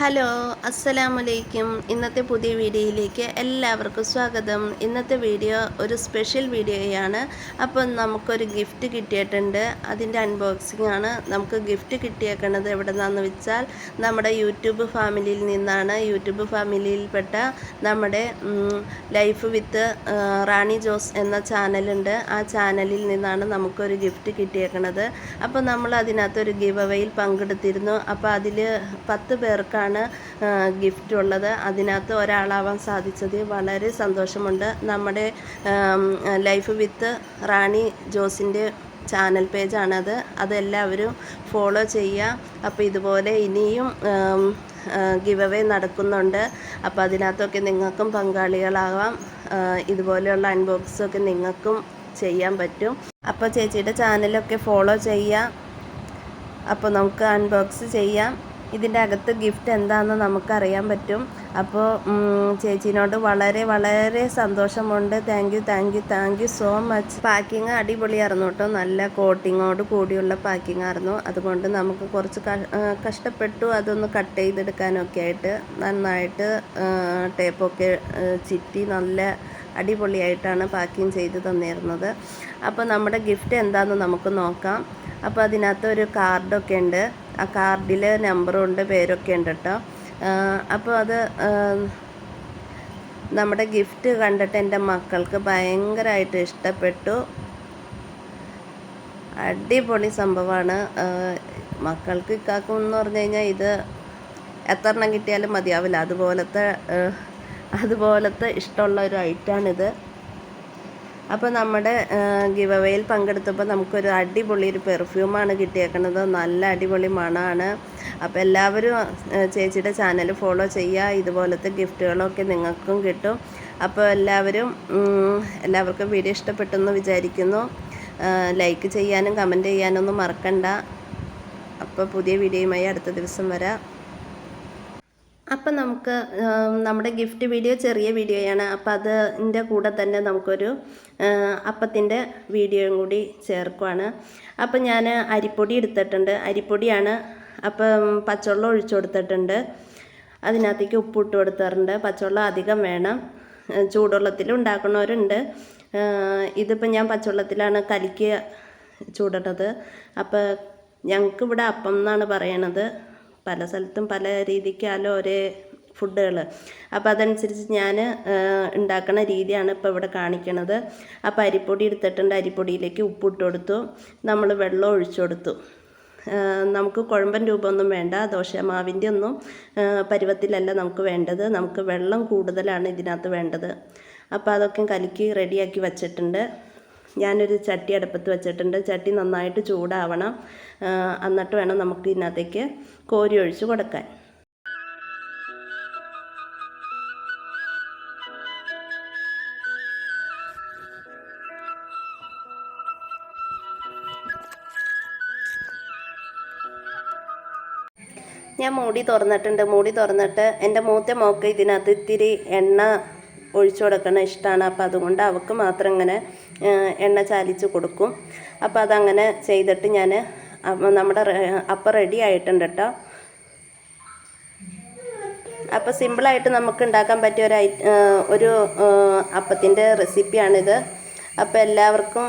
Hello അസ്സലാമു അലൈക്കും ഇന്നത്തെ പുതിയ വീഡിയോയിലേക്ക് എല്ലാവർക്കും സ്വാഗതം. ഇന്നത്തെ വീഡിയോ ഒരു സ്പെഷ്യൽ വീഡിയോയാണ്. അപ്പം നമുക്കൊരു ഗിഫ്റ്റ് കിട്ടിയിട്ടുണ്ട്. അതിന്റെ അൺബോക്സിംഗ് ആണ്. നമുക്ക് ഗിഫ്റ്റ് കിട്ടിയേക്കുന്നത് എവിടെ നിന്നാന്ന് വെച്ചാൽ നമ്മുടെ യൂട്യൂബ് ഫാമിലിയിൽ നിന്നാണ്. യൂട്യൂബ് ഫാമിലിയിൽപ്പെട്ട നമ്മുടെ ലൈഫ് വിത്ത് റാണി ജോസ് എന്ന ചാനലുണ്ട്. ആ ചാനലിൽ നിന്നാണ് നമുക്കൊരു ഗിഫ്റ്റ് കിട്ടിയേക്കുന്നത് അപ്പോൾ നമ്മൾ അതിനകത്തൊരു ഗിവ് അവയിൽ പങ്കെടുത്തിരുന്നു. അപ്പോൾ അതിൽ പത്ത് പേർക്കാണ് ഗിഫ്റ്റ് ഉള്ളത്. അതിനകത്ത് ഒരാളാവാൻ സാധിച്ചത് വളരെ സന്തോഷമുണ്ട്. നമ്മുടെ ലൈഫ് വിത്ത് റാണി ജോസിന്റെ ചാനൽ പേജാണത്. അതെല്ലാവരും ഫോളോ ചെയ്യുക. അപ്പോൾ ഇതുപോലെ ഇനിയും ഗിവ് അവേ നടക്കുന്നുണ്ട്. അപ്പോൾ അതിനകത്തൊക്കെ നിങ്ങൾക്കും പങ്കാളികളാവാം. ഇതുപോലെയുള്ള അൺബോക്സൊക്കെ നിങ്ങൾക്കും ചെയ്യാൻ പറ്റും. അപ്പോൾ ചേച്ചിയുടെ ചാനലൊക്കെ ഫോളോ ചെയ്യുക. അപ്പോൾ നമുക്ക് അൺബോക്സ് ചെയ്യാം. ഇതിന്റെ അകത്ത് ഗിഫ്റ്റ് എന്താണെന്ന് നമുക്കറിയാൻ പറ്റും. അപ്പോൾ ചേച്ചീനോട് വളരെ വളരെ സന്തോഷമുണ്ട്. Thank you thank you thank you so much. Packing അടിപൊളിയായിരുന്നു കേട്ടോ. നല്ല കോട്ടിങ്ങോട് കൂടിയുള്ള പാക്കിംഗ് ആയിരുന്നു. അതുകൊണ്ട് നമുക്ക് കുറച്ച് കഷ്ടപ്പെട്ടു അതൊന്ന് കട്ട് ചെയ്തെടുക്കാനൊക്കെ ആയിട്ട് നന്നായിട്ട് ടേപ്പൊക്കെ ചിറ്റി നല്ല അടിപൊളിയായിട്ടാണ് പാക്കിംഗ് ചെയ്ത് തന്നിരുന്നത്. അപ്പോൾ നമ്മുടെ ഗിഫ്റ്റ് എന്താണെന്ന് നമുക്ക് നോക്കാം. അപ്പോൾ അതിനകത്ത് ഒരു കാർഡൊക്കെ ഉണ്ട്. ആ കാർഡിൽ നമ്പറും ഉണ്ട് പേരൊക്കെ ഉണ്ട് കേട്ടോ അപ്പോൾ അത് നമ്മുടെ ഗിഫ്റ്റ് കണ്ടിട്ട് എന്റെ മക്കൾക്ക് ഭയങ്കരമായിട്ട് ഇഷ്ടപ്പെട്ടു. അടിപൊളി സംഭവമാണ്. മക്കൾക്ക് ഇക്കാക്കും എന്ന് പറഞ്ഞു കഴിഞ്ഞാൽ ഇത് എത്ര എണ്ണം കിട്ടിയാലും മതിയാവില്ല. അതുപോലത്തെ അതുപോലത്തെ ഇഷ്ടമുള്ള ഒരു ഐറ്റാണിത്. അപ്പോൾ നമ്മുടെ ഗിവ് അവയിൽ പങ്കെടുത്തപ്പോൾ നമുക്കൊരു അടിപൊളി ഒരു പെർഫ്യൂമാണ് കിട്ടിയേക്കുന്നത് നല്ല അടിപൊളി മണമാണ് അപ്പോൾ എല്ലാവരും ചേച്ചിയുടെ ചാനൽ ഫോളോ ചെയ്യുക ഇതുപോലത്തെ ഗിഫ്റ്റുകളൊക്കെ നിങ്ങൾക്കും കിട്ടും. അപ്പോൾ എല്ലാവരും എല്ലാവർക്കും വീഡിയോ ഇഷ്ടപ്പെട്ടെന്ന് വിചാരിക്കുന്നു. ലൈക്ക് ചെയ്യാനും കമന്റ് ചെയ്യാനൊന്നും മറക്കണ്ട. അപ്പോൾ പുതിയ വീഡിയോയുമായി അടുത്ത ദിവസം വരാം. അപ്പം നമുക്ക് നമ്മുടെ ഗിഫ്റ്റ് വീഡിയോ ചെറിയ വീഡിയോയാണ് അപ്പം അതിന്റെ കൂടെ തന്നെ നമുക്കൊരു അപ്പത്തിന്റെ വീഡിയോയും കൂടി ചേർക്കുവാണ്. അപ്പം ഞാൻ അരിപ്പൊടി എടുത്തിട്ടുണ്ട്. അരിപ്പൊടിയാണ് അപ്പം പച്ചവെള്ളം ഒഴിച്ചു കൊടുത്തിട്ടുണ്ട്. അതിനകത്തേക്ക് ഉപ്പിട്ട് കൊടുത്തിട്ടുണ്ട്. പച്ചവെള്ളം അധികം വേണം. ചൂടുവെള്ളത്തിൽ ഉണ്ടാക്കുന്നവരുണ്ട്. ഇതിപ്പം ഇതിപ്പോൾ ഞാൻ പച്ചവെള്ളത്തിലാണ് കലിക്ക് ചൂടണത് അപ്പോൾ ഞങ്ങൾക്ക് ഇവിടെ അപ്പം എന്നാണ് പറയണത്. പല സ്ഥലത്തും പല രീതിക്കാലോ ഒരേ ഫുഡുകൾ. അപ്പോൾ അതനുസരിച്ച് ഞാൻ ഉണ്ടാക്കുന്ന രീതിയാണ് ഇപ്പോൾ ഇവിടെ കാണിക്കണത്. അപ്പോൾ അരിപ്പൊടി എടുത്തിട്ടുണ്ട്. അരിപ്പൊടിയിലേക്ക് ഉപ്പിട്ട് കൊടുത്തു. നമ്മൾ വെള്ളം ഒഴിച്ചു കൊടുത്തു. നമുക്ക് കുഴമ്പൻ രൂപമൊന്നും വേണ്ട. ദോശമാവിന്റെ ഒന്നും പരുവത്തിലല്ല നമുക്ക് വേണ്ടത്. നമുക്ക് വെള്ളം കൂടുതലാണ് ഇതിനകത്ത് വേണ്ടത്. അപ്പോൾ അതൊക്കെ കലക്കി റെഡിയാക്കി വച്ചിട്ടുണ്ട്. ഞാനൊരു ചട്ടി അടുപ്പത്ത് വെച്ചിട്ടുണ്ട്. ചട്ടി നന്നായിട്ട് ചൂടാവണം. എന്നിട്ട് വേണം നമുക്ക് ഇതിനകത്തേക്ക് കോരി ഒഴിച്ച് കൊടുക്കാൻ. ഞാൻ മൂടി തുറന്നിട്ടുണ്ട്. മൂടി തുറന്നിട്ട് എന്റെ മൂത്ത മോക്ക് ഇതിനകത്ത് ഇത്തിരി എണ്ണ ഒഴിച്ചു കൊടുക്കണ ഇഷ്ടമാണ് അപ്പോൾ അതുകൊണ്ട് അവൾക്ക് മാത്രം ഇങ്ങനെ എണ്ണ ചാലിച്ച് കൊടുക്കും. അപ്പോൾ അതങ്ങനെ ചെയ്തിട്ട് ഞാൻ നമ്മുടെ അപ്പം റെഡി ആയിട്ടുണ്ട് കേട്ടോ അപ്പോൾ സിമ്പിളായിട്ട് നമുക്ക് ഉണ്ടാക്കാൻ പറ്റിയ ഒരു ഒരു അപ്പത്തിന്റെ റെസിപ്പിയാണിത് അപ്പോൾ എല്ലാവർക്കും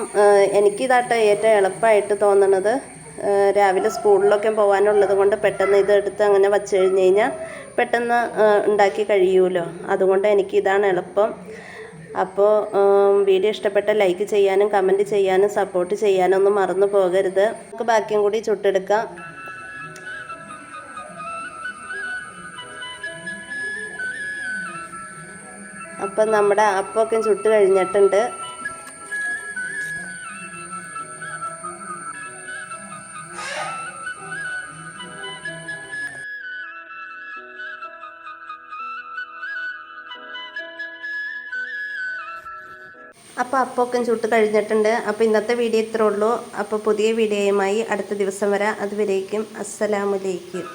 എനിക്കിതാട്ടെ ഏറ്റവും എളുപ്പമായിട്ട് തോന്നണത്. രാവിലെ സ്കൂളിലൊക്കെ പോകാനുള്ളത് കൊണ്ട് പെട്ടെന്ന് ഇത് എടുത്ത് അങ്ങനെ വച്ച് കഴിഞ്ഞ് കഴിഞ്ഞാൽ പെട്ടെന്ന് ഉണ്ടാക്കി കഴിയുമല്ലോ അതുകൊണ്ട് എനിക്ക് ഇതാണ് എളുപ്പം. അപ്പോൾ വീഡിയോ ഇഷ്ടപ്പെട്ട ലൈക്ക് ചെയ്യാനും കമന്റ് ചെയ്യാനും സപ്പോർട്ട് ചെയ്യാനും ഒന്നും മറന്നു പോകരുത്. നമുക്ക് ബാക്കിയും കൂടി ചുട്ടെടുക്കാം. അപ്പം നമ്മുടെ അപ്പമൊക്കെ ചുട്ട് കഴിഞ്ഞിട്ടുണ്ട്. അപ്പോൾ അപ്പമൊക്കെ ചുട്ട് കഴിഞ്ഞിട്ടുണ്ട്. അപ്പോൾ ഇന്നത്തെ വീഡിയോ ഇത്രേ ഉള്ളൂ. അപ്പോൾ പുതിയ വീഡിയോയുമായി അടുത്ത ദിവസം വരാം. അതുവരേക്കും അസ്സലാമലൈക്കും